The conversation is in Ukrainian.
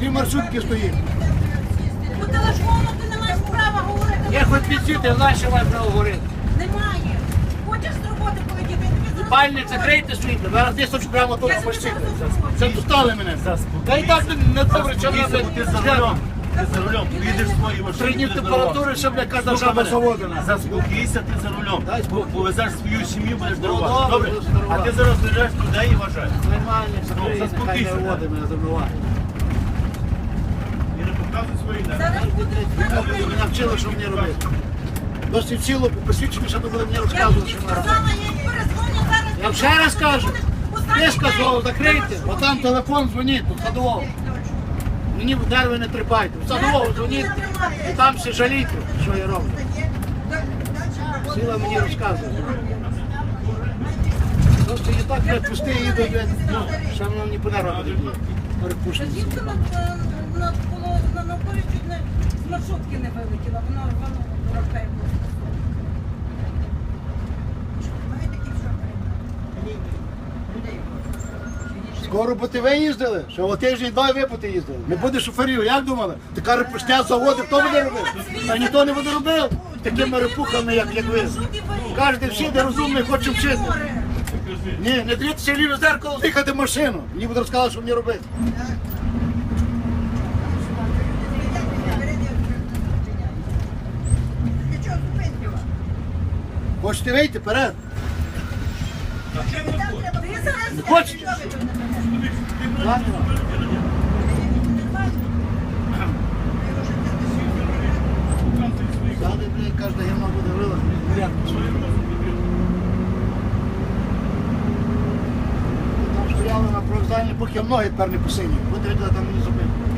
Дві маршрутки стоїть. По телефону ти не маєш права говорити. Я хоч що маю право говорити. Немає. Хочеш з роботи полетіти, я тобі. Пальник закрийте світло, зараз десь хочу прямо тут допоможу. Це достали мене. Та і так не добре, що Ти за рулем, ти за рулем, ти їдеш в своїй машині. Три дні температури, щоб кожна Слухай жаба мене. Заспокійся, ти за рулем. Повезеш свою сім'ю, будеш Ну, дарувати. добре? А ти зараз доїжджаєш туди і вважаєш. Нормально, заспокійся, не да. води мене забиває. І не показуй свої нерви. Зараз буде Ви навчили, що мені робити. Досить вчило, по посвідченню, що ви мені Я розказувати, що мені робити. я ще раз кажу. Ти сказав, закрийте, бо там телефон дзвонить, тут садового. Мені нерви не тріпайте. В садового дзвоніть, і там все жалійте, що я роблю. Сила мені розказує. Просто і так я пусти їду, ну, що на чуть не з маршрутки не вилетіла, вона рванула дурака якогось. Скоро бути ви їздили? Що о тиждень два ви бути їздили. Не буде шоферів, як думали? Така репушня заводи, хто буде робити? Та ніхто не буде робив. Такими репухами, як, як ви. Кожен всі, де розумний, хоче вчити. Ні, не дивіться ліве зеркало, їхати в машину. Мені буде розказати, що мені робити. Хочете вийти вперед? Не хочете? Ззади, блядь, кожна гівна буде вила. Там стояли на привокзальні, поки ноги тепер не посині. Буде видно, там не зробив.